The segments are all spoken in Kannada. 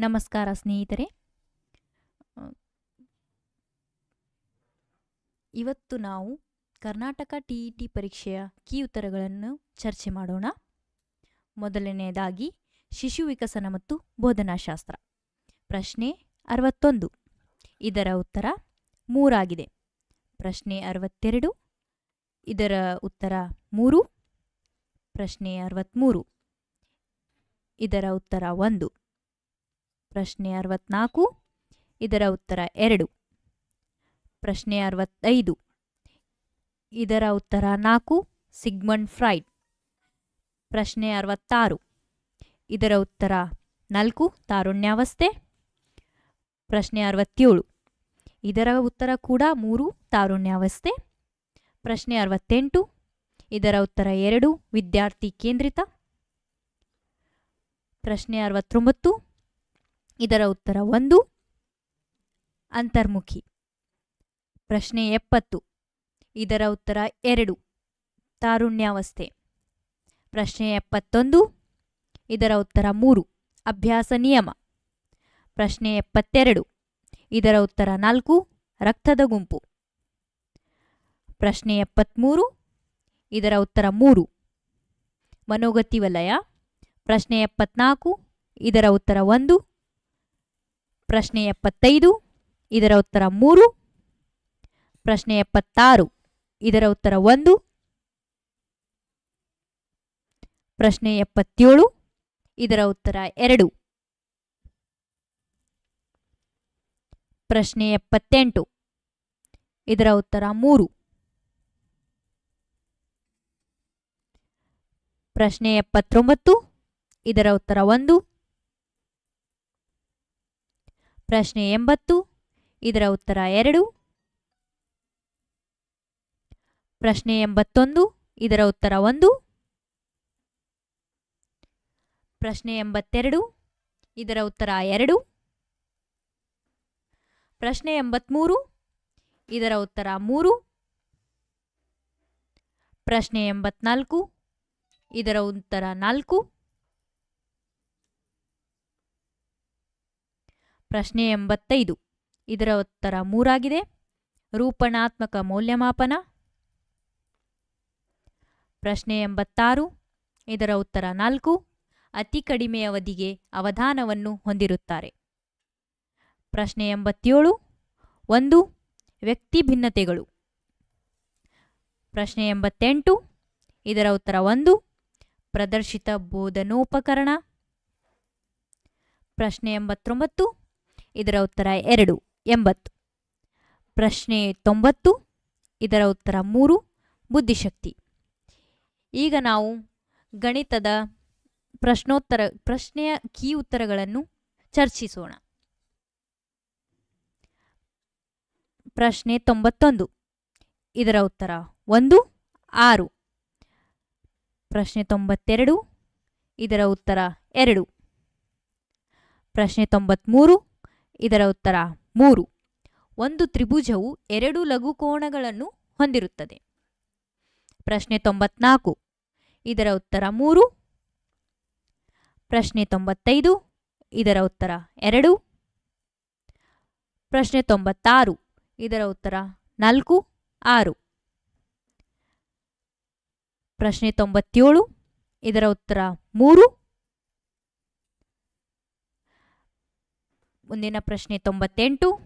ನಮಸ್ಕಾರ ಸ್ನೇಹಿತರೆ. ಇವತ್ತು ನಾವು ಕರ್ನಾಟಕ ಟಿ ಇ ಟಿ ಪರೀಕ್ಷೆಯ ಕೀ ಉತ್ತರಗಳನ್ನು ಚರ್ಚೆ ಮಾಡೋಣ. ಮೊದಲನೆಯದಾಗಿ ಶಿಶು ವಿಕಸನ ಮತ್ತು ಬೋಧನಾಶಾಸ್ತ್ರ. ಪ್ರಶ್ನೆ ಅರವತ್ತೊಂದು. ಇದರ ಉತ್ತರ ಮೂರಾಗಿದೆ. ಪ್ರಶ್ನೆ ಅರವತ್ತೆರಡು. ಇದರ ಉತ್ತರ ಮೂರು. ಪ್ರಶ್ನೆ ಅರವತ್ತ್ಮೂರು ಇದರ ಉತ್ತರ ಒಂದು. ಪ್ರಶ್ನೆ ಅರವತ್ನಾಲ್ಕು, ಇದರ ಉತ್ತರ ಎರಡು. ಪ್ರಶ್ನೆ ಅರವತ್ತೈದು, ಇದರ ಉತ್ತರ ನಾಲ್ಕು, ಸಿಗ್ಮಂಡ್ ಫ್ರೈಡ್. ಪ್ರಶ್ನೆ ಅರವತ್ತಾರು, ಇದರ ಉತ್ತರ ನಾಲ್ಕು, ತಾರುಣ್ಯಾವಸ್ಥೆ. ಪ್ರಶ್ನೆ ಅರವತ್ತೇಳು, ಇದರ ಉತ್ತರ ಕೂಡ ಮೂರು, ತಾರುಣ್ಯಾವಸ್ಥೆ. ಪ್ರಶ್ನೆ ಅರವತ್ತೆಂಟು, ಇದರ ಉತ್ತರ ಎರಡು, ವಿದ್ಯಾರ್ಥಿ ಕೇಂದ್ರಿತ. ಪ್ರಶ್ನೆ ಅರವತ್ತೊಂಬತ್ತು ಇದರ ಉತ್ತರ ಒಂದು. ಅಂತರ್ಮುಖಿ. ಪ್ರಶ್ನೆ ಎಪ್ಪತ್ತು. ಇದರ ಉತ್ತರ ಎರಡು. ತಾರುಣ್ಯಾವಸ್ಥೆ. ಪ್ರಶ್ನೆ ಎಪ್ಪತ್ತೊಂದು. ಇದರ ಉತ್ತರ ಮೂರು. ಅಭ್ಯಾಸ ನಿಯಮ. ಪ್ರಶ್ನೆ ಎಪ್ಪತ್ತೆರಡು. ಇದರ ಉತ್ತರ ನಾಲ್ಕು. ರಕ್ತದ ಗುಂಪು. ಪ್ರಶ್ನೆ ಎಪ್ಪತ್ತ್ಮೂರು ಇದರ ಉತ್ತರ ಮೂರು. ಮನೋಗತಿ ವಲಯ. ಪ್ರಶ್ನೆ ಎಪ್ಪತ್ನಾಲ್ಕು. ಇದರ ಉತ್ತರ ಒಂದು. ಪ್ರಶ್ನೆ ಎಪ್ಪತ್ತೈದು, ಇದರ ಉತ್ತರ ಮೂರು. ಪ್ರಶ್ನೆ ಎಪ್ಪತ್ತಾರು, ಇದರ ಉತ್ತರ ಒಂದು. ಪ್ರಶ್ನೆ ಎಪ್ಪತ್ತೇಳು, ಇದರ ಉತ್ತರ ಎರಡು. ಪ್ರಶ್ನೆ ಎಪ್ಪತ್ತೆಂಟು, ಇದರ ಉತ್ತರ ಮೂರು. ಪ್ರಶ್ನೆ ಎಪ್ಪತ್ತೊಂಬತ್ತು, ಇದರ ಉತ್ತರ ಒಂದು. ಪ್ರಶ್ನೆ ಎಂಬತ್ತು, ಇದರ ಉತ್ತರ ಎರಡು. ಪ್ರಶ್ನೆ ಎಂಬತ್ತೊಂದು, ಇದರ ಉತ್ತರ ಒಂದು. ಪ್ರಶ್ನೆ ಎಂಬತ್ತೆರಡು, ಇದರ ಉತ್ತರ ಎರಡು. ಪ್ರಶ್ನೆ ಎಂಬತ್ತ್ಮೂರು ಇದರ ಉತ್ತರ ಮೂರು. ಪ್ರಶ್ನೆ ಎಂಬತ್ನಾಲ್ಕು, ಇದರ ಉತ್ತರ ನಾಲ್ಕು. ಪ್ರಶ್ನೆ ಎಂಬತ್ತೈದು. ಇದರ ಉತ್ತರ ಮೂರಾಗಿದೆ. ರೂಪಣಾತ್ಮಕ ಮೌಲ್ಯಮಾಪನ. ಪ್ರಶ್ನೆ ಎಂಬತ್ತಾರು. ಇದರ ಉತ್ತರ ನಾಲ್ಕು. ಅತಿ ಕಡಿಮೆ ಅವಧಿಗೆ ಅವಧಾನವನ್ನು ಹೊಂದಿರುತ್ತಾರೆ. ಪ್ರಶ್ನೆ ಎಂಬತ್ತೇಳು. ಒಂದು. ವ್ಯಕ್ತಿ ಭಿನ್ನತೆಗಳು. ಪ್ರಶ್ನೆ ಎಂಬತ್ತೆಂಟು. ಇದರ ಉತ್ತರ ಒಂದು. ಪ್ರದರ್ಶಿತ ಬೋಧನೋಪಕರಣ. ಪ್ರಶ್ನೆ ಎಂಬತ್ತೊಂಬತ್ತು. ಇದರ ಉತ್ತರ ಎರಡು, ಎಂಬತ್ತು. ಪ್ರಶ್ನೆ ತೊಂಬತ್ತು, ಇದರ ಉತ್ತರ ಮೂರು, ಬುದ್ಧಿಶಕ್ತಿ. ಈಗ ನಾವು ಗಣಿತದ ಪ್ರಶ್ನೋತ್ತರ, ಪ್ರಶ್ನೆಯ ಕೀ ಉತ್ತರಗಳನ್ನು ಚರ್ಚಿಸೋಣ. ಪ್ರಶ್ನೆ ತೊಂಬತ್ತೊಂದು, ಇದರ ಉತ್ತರ ಒಂದು, ಆರು. ಪ್ರಶ್ನೆ ತೊಂಬತ್ತೆರಡು, ಇದರ ಉತ್ತರ ಎರಡು. ಪ್ರಶ್ನೆ ತೊಂಬತ್ತ್ಮೂರು ಇದರ ಉತ್ತರ ಮೂರು. ಒಂದು ತ್ರಿಭುಜವು ಎರಡು ಲಘುಕೋಣಗಳನ್ನು ಹೊಂದಿರುತ್ತದೆ. ಪ್ರಶ್ನೆ ತೊಂಬತ್ನಾಲ್ಕು. ಇದರ ಉತ್ತರ ಮೂರು. ಪ್ರಶ್ನೆ ತೊಂಬತ್ತೈದು. ಇದರ ಉತ್ತರ ಎರಡು. ಪ್ರಶ್ನೆ ತೊಂಬತ್ತಾರು. ಇದರ ಉತ್ತರ ನಾಲ್ಕು, ಆರು. ಪ್ರಶ್ನೆ ತೊಂಬತ್ತೇಳು. ಇದರ ಉತ್ತರ ಮೂರು. ಮುಂದಿನ ಪ್ರಶ್ನೆ ತೊಂಬತ್ತೆಂಟು.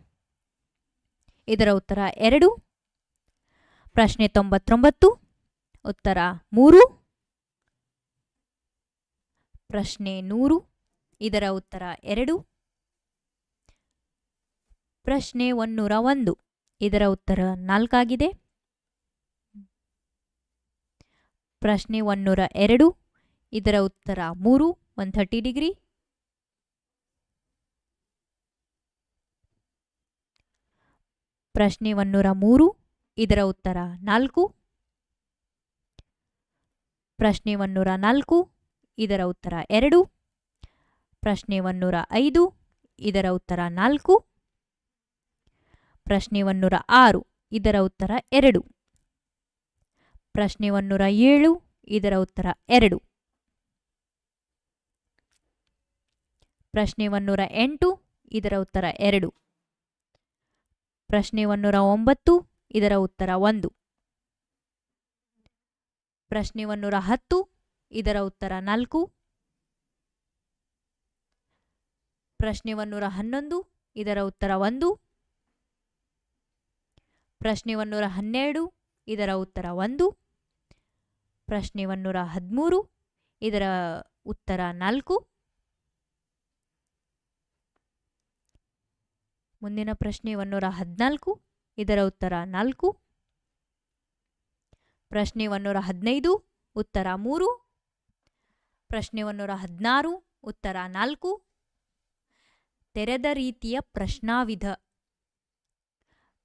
ಇದರ ಉತ್ತರ ಎರಡು. ಪ್ರಶ್ನೆ ತೊಂಬತ್ತೊಂಬತ್ತು. ಉತ್ತರ ಮೂರು. ಪ್ರಶ್ನೆ ನೂರು. ಇದರ ಉತ್ತರ ಎರಡು. ಪ್ರಶ್ನೆ ಒನ್ನೂರ ಒಂದು. ಇದರ ಉತ್ತರ ನಾಲ್ಕಾಗಿದೆ. ಪ್ರಶ್ನೆ ಒನ್ನೂರ ಎರಡು. ಇದರ ಉತ್ತರ ಮೂರು. One thirty degree. ಪ್ರಶ್ನೆ ಒನ್ನೂರ ಮೂರು, ಇದರ ಉತ್ತರ ನಾಲ್ಕು. ಪ್ರಶ್ನೆ ಒನ್ನೂರ ನಾಲ್ಕು, ಇದರ ಉತ್ತರ ಎರಡು. ಪ್ರಶ್ನೆ ಒನ್ನೂರ ಐದು, ಇದರ ಉತ್ತರ ನಾಲ್ಕು. ಪ್ರಶ್ನೆ ಒನ್ನೂರ ಆರು, ಇದರ ಉತ್ತರ ಎರಡು. ಪ್ರಶ್ನೆ ಒನ್ನೂರ ಏಳು, ಇದರ ಉತ್ತರ ಎರಡು. ಪ್ರಶ್ನೆ ಒನ್ನೂರ ಎಂಟು, ಇದರ ಉತ್ತರ ಎರಡು. ಪ್ರಶ್ನೆ ಒನ್ನೂರ ಒಂಬತ್ತು, ಇದರ ಉತ್ತರ ಒಂದು. ಪ್ರಶ್ನೆ ಒನ್ನೂರ ಹತ್ತು, ಇದರ ಉತ್ತರ ನಾಲ್ಕು. ಪ್ರಶ್ನೆ ಒನ್ನೂರ ಹನ್ನೊಂದು, ಇದರ ಉತ್ತರ ಒಂದು. ಪ್ರಶ್ನೆ ಒನ್ನೂರ ಹನ್ನೆರಡು, ಇದರ ಉತ್ತರ ಒಂದು. ಪ್ರಶ್ನೆ ಒನ್ನೂರ ಹದಿಮೂರು, ಇದರ ಉತ್ತರ ನಾಲ್ಕು. ಮುಂದಿನ ಪ್ರಶ್ನೆ ಒನ್ನೂರ ಹದಿನಾಲ್ಕು, ಇದರ ಉತ್ತರ ನಾಲ್ಕು. ಪ್ರಶ್ನೆ ಒನ್ನೂರ ಹದಿನೈದು, ಉತ್ತರ ಮೂರು. ಪ್ರಶ್ನೆ ಒನ್ನೂರ ಹದಿನಾರು, ಉತ್ತರ ನಾಲ್ಕು. ತೆರೆದ ರೀತಿಯ ಪ್ರಶ್ನಾವಿಧ.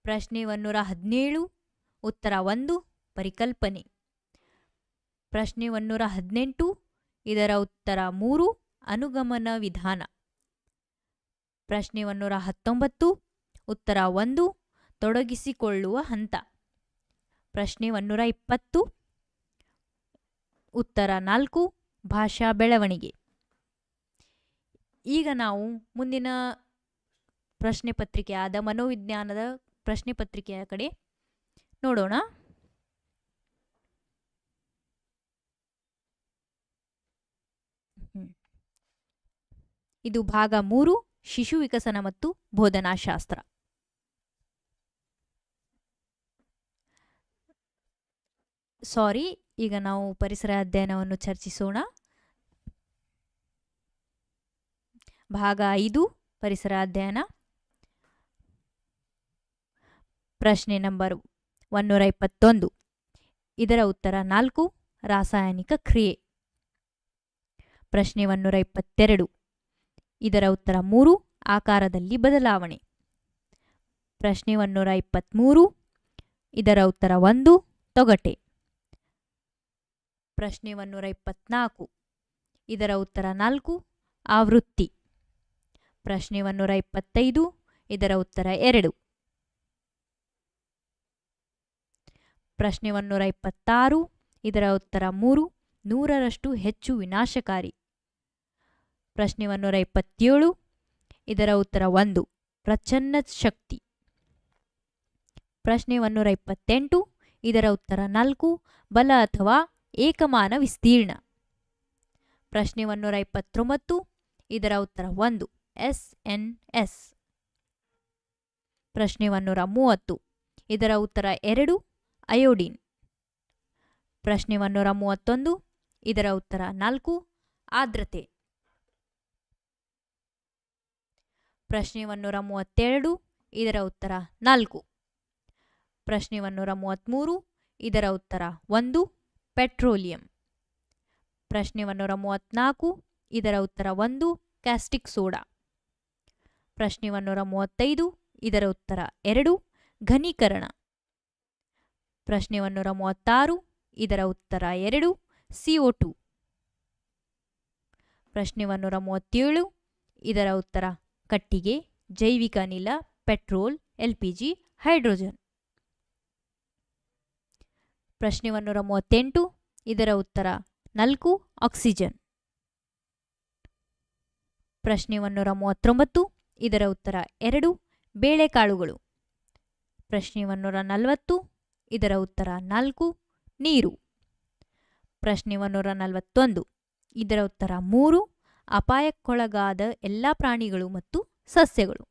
ಪ್ರಶ್ನೆ ಒನ್ನೂರ ಹದಿನೇಳು, ಉತ್ತರ ಒಂದು, ಪರಿಕಲ್ಪನೆ. ಪ್ರಶ್ನೆ ಒನ್ನೂರ ಹದಿನೆಂಟು, ಇದರ ಉತ್ತರ ಮೂರು, ಅನುಗಮನ ವಿಧಾನ. ಪ್ರಶ್ನೆ ಒಂದೂರ ಹತ್ತೊಂಬತ್ತು, ಉತ್ತರ ಒಂದು, ತೊಡಗಿಸಿಕೊಳ್ಳುವ ಹಂತ. ಪ್ರಶ್ನೆ ಒಂದೂರ ಇಪ್ಪತ್ತು, ಉತ್ತರ ನಾಲ್ಕು, ಭಾಷಾ ಬೆಳವಣಿಗೆ. ಈಗ ನಾವು ಮುಂದಿನ ಪ್ರಶ್ನೆ ಆದ ಮನೋವಿಜ್ಞಾನದ ಪ್ರಶ್ನೆ ಪತ್ರಿಕೆಯ ಕಡೆ ನೋಡೋಣ. ಇದು ಭಾಗ ಮೂರು. ಶಿಶು ವಿಕಸನ ಮತ್ತು ಬೋಧನಾಶಾಸ್ತ್ರ. ಸಾರಿ, ಈಗ ನಾವು ಪರಿಸರ ಅಧ್ಯಯನವನ್ನು ಚರ್ಚಿಸೋಣ. ಭಾಗ ಐದು, ಪರಿಸರ ಅಧ್ಯಯನ. ಪ್ರಶ್ನೆ ನಂಬರ್ ಒನ್ನೂರ ಇಪ್ಪತ್ತೊಂದು. ಇದರ ಉತ್ತರ ನಾಲ್ಕು, ರಾಸಾಯನಿಕ ಕ್ರಿಯೆ. ಪ್ರಶ್ನೆ ಒನ್ನೂರ ಇಪ್ಪತ್ತೆರಡು. ಇದರ ಉತ್ತರ ಮೂರು, ಆಕಾರದಲ್ಲಿ ಬದಲಾವಣೆ. ಪ್ರಶ್ನೆ ಒನ್ನೂರ ಇಪ್ಪತ್ತ್ಮೂರು ಇದರ ಉತ್ತರ ಒಂದು, ತೊಗಟೆ. ಪ್ರಶ್ನೆ ಒನ್ನೂರ ಇಪ್ಪತ್ನಾಲ್ಕು, ಇದರ ಉತ್ತರ ನಾಲ್ಕು, ಆವೃತ್ತಿ. ಪ್ರಶ್ನೆ ಒನ್ನೂರ ಇಪ್ಪತ್ತೈದು, ಇದರ ಉತ್ತರ ಎರಡು. ಪ್ರಶ್ನೆ ಒನ್ನೂರ ಇಪ್ಪತ್ತಾರು, ಇದರ ಉತ್ತರ ಮೂರು, ನೂರರಷ್ಟು ಹೆಚ್ಚು ವಿನಾಶಕಾರಿ. ಪ್ರಶ್ನೆ ಒಂದೂರ ಇಪ್ಪತ್ತೇಳು. ಇದರ ಉತ್ತರ ಒಂದು. ಪ್ರಚನ್ನ ಶಕ್ತಿ. ಪ್ರಶ್ನೆ ಒಂದೂರ ಇಪ್ಪತ್ತೆಂಟು. ಇದರ ಉತ್ತರ ನಾಲ್ಕು. ಬಲ ಅಥವಾ ಏಕಮಾನ ವಿಸ್ತೀರ್ಣ. ಪ್ರಶ್ನೆ ಒಂದೂರ ಇಪ್ಪತ್ತೊಂಬತ್ತು. ಇದರ ಉತ್ತರ ಒಂದು. S N S. ಪ್ರಶ್ನೆ ಒಂದೂರ ಮೂವತ್ತು. ಇದರ ಉತ್ತರ ಎರಡು. ಅಯೋಡಿನ್. ಪ್ರಶ್ನೆ ಒಂದೂರ ಮೂವತ್ತೊಂದು. ಇದರ ಉತ್ತರ ನಾಲ್ಕು. ಆರ್ದ್ರತೆ. ಪ್ರಶ್ನೆ ಒನ್ನೂರ ಮೂವತ್ತೆರಡು, ಇದರ ಉತ್ತರ ನಾಲ್ಕು. ಪ್ರಶ್ನೆ ಒನ್ನೂರ ಮೂವತ್ತ್ಮೂರು, ಇದರ ಉತ್ತರ ಒಂದು, ಪೆಟ್ರೋಲಿಯಂ. ಪ್ರಶ್ನೆ ಒನ್ನೂರ ಮೂವತ್ತ್ನಾಲ್ಕು, ಇದರ ಉತ್ತರ ಒಂದು, ಕ್ಯಾಸ್ಟಿಕ್ ಸೋಡಾ. ಪ್ರಶ್ನೆ ಒನ್ನೂರ ಮೂವತ್ತೈದು, ಇದರ ಉತ್ತರ ಎರಡು, ಘನೀಕರಣ. ಪ್ರಶ್ನೆ ಒನ್ನೂರ ಮೂವತ್ತಾರು, ಇದರ ಉತ್ತರ ಎರಡು ಸಿಒ ಟು. ಪ್ರಶ್ನೆ ಒನ್ನೂರ ಮೂವತ್ತೇಳು, ಇದರ ಉತ್ತರ ಕಟ್ಟಿಗೆ, ಜೈವಿಕ ಅನಿಲ, ಪೆಟ್ರೋಲ್, ಎಲ್ಪಿಜಿ, ಹೈಡ್ರೋಜನ್. ಪ್ರಶ್ನೆ ಒನ್ನೂರ ಮೂವತ್ತೆಂಟು, ಇದರ ಉತ್ತರ ನಾಲ್ಕು, ಆಕ್ಸಿಜನ್. ಪ್ರಶ್ನೆ ಒನ್ನೂರ ಮೂವತ್ತೊಂಬತ್ತು, ಇದರ ಉತ್ತರ ಎರಡು, ಬೇಳೆಕಾಳುಗಳು. ಪ್ರಶ್ನೆ ಒನ್ನೂರ ನಲವತ್ತು, ಇದರ ಉತ್ತರ ನಾಲ್ಕು, ನೀರು. ಪ್ರಶ್ನೆ ಒನ್ನೂರ ನಲವತ್ತೊಂದು, ಇದರ ಉತ್ತರ ಮೂರು ಅಪಾಯಕ್ಕೊಳಗಾದ ಎಲ್ಲ ಪ್ರಾಣಿಗಳು ಮತ್ತು ಸಸ್ಯಗಳು.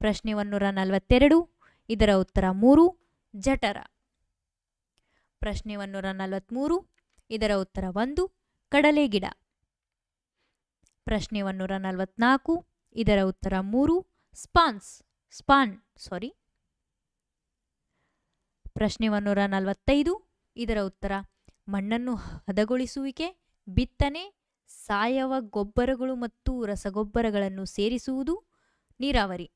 ಪ್ರಶ್ನೆ ಒನ್ನೂರ ನಲವತ್ತೆರಡು ಇದರ ಉತ್ತರ ಮೂರು, ಜಠರ. ಪ್ರಶ್ನೆ ಒನ್ನೂರ ನಲವತ್ತ್ಮೂರು ಇದರ ಉತ್ತರ ಒಂದು ಕಡಲೆ ಗಿಡ ಪ್ರಶ್ನೆ ಒನ್ನೂರ ನಲವತ್ನಾಲ್ಕು ಇದರ ಉತ್ತರ ಮೂರು, ಸ್ಪಾನ್ಸ್, ಸ್ಪಾನ್ ಸಾರಿ ಪ್ರಶ್ನೆ ಒನ್ನೂರ ನಲವತ್ತೈದು ಇದರ ಉತ್ತರ ಮಣ್ಣನ್ನು ಹದಗೊಳಿಸುವಿಕೆ, ಬಿತ್ತನೆ ಸಾವಯವ ಗೊಬ್ಬರಗಳು ಮತ್ತು ರಸಗೊಬ್ಬರಗಳನ್ನು ಸೇರಿಸುವುದು ನೀರಾವರಿ.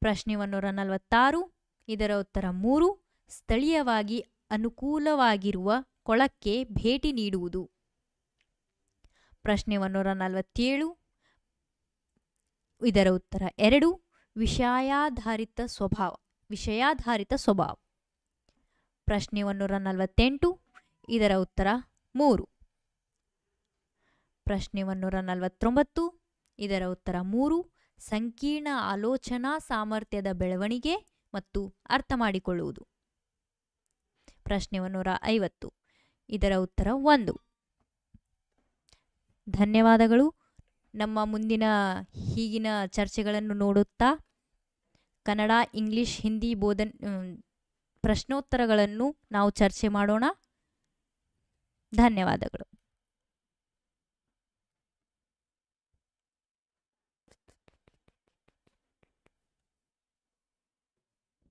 ಪ್ರಶ್ನೆ ಒನ್ನೂರ ನಲವತ್ತಾರು ಇದರ ಉತ್ತರ ಮೂರು, ಸ್ಥಳೀಯವಾಗಿ ಅನುಕೂಲವಾಗಿರುವ ಕೊಳಕ್ಕೆ ಭೇಟಿ ನೀಡುವುದು. ಪ್ರಶ್ನೆ ಒನ್ನೂರ ನಲವತ್ತೇಳು ಇದರ ಉತ್ತರ ಎರಡು, ವಿಷಯಾಧಾರಿತ ಸ್ವಭಾವ ವಿಷಯಾಧಾರಿತ ಸ್ವಭಾವ. ಪ್ರಶ್ನೆ ಒನ್ನೂರ ನಲವತ್ತೆಂಟು ಇದರ ಉತ್ತರ ಮೂರು. ಪ್ರಶ್ನೆ ಒಂದೂರ ನಲವತ್ತೊಂಬತ್ತು ಇದರ ಉತ್ತರ ಮೂರು. ಸಂಕೀರ್ಣ ಆಲೋಚನಾ ಸಾಮರ್ಥ್ಯದ ಬೆಳವಣಿಗೆ ಮತ್ತು ಅರ್ಥ ಮಾಡಿಕೊಳ್ಳುವುದು. ಪ್ರಶ್ನೆ ಒಂದೂರ ಐವತ್ತು ಇದರ ಉತ್ತರ ಒಂದು. ಧನ್ಯವಾದಗಳು. ನಮ್ಮ ಮುಂದಿನ ಹೀಗಿನ ಚರ್ಚೆಗಳನ್ನು ನೋಡುತ್ತಾ ಕನ್ನಡ, ಇಂಗ್ಲಿಷ್, ಹಿಂದಿ ಬೋಧನ್ ಪ್ರಶ್ನೋತ್ತರಗಳನ್ನು ನಾವು ಚರ್ಚೆ ಮಾಡೋಣ. ಧನ್ಯವಾದಗಳು.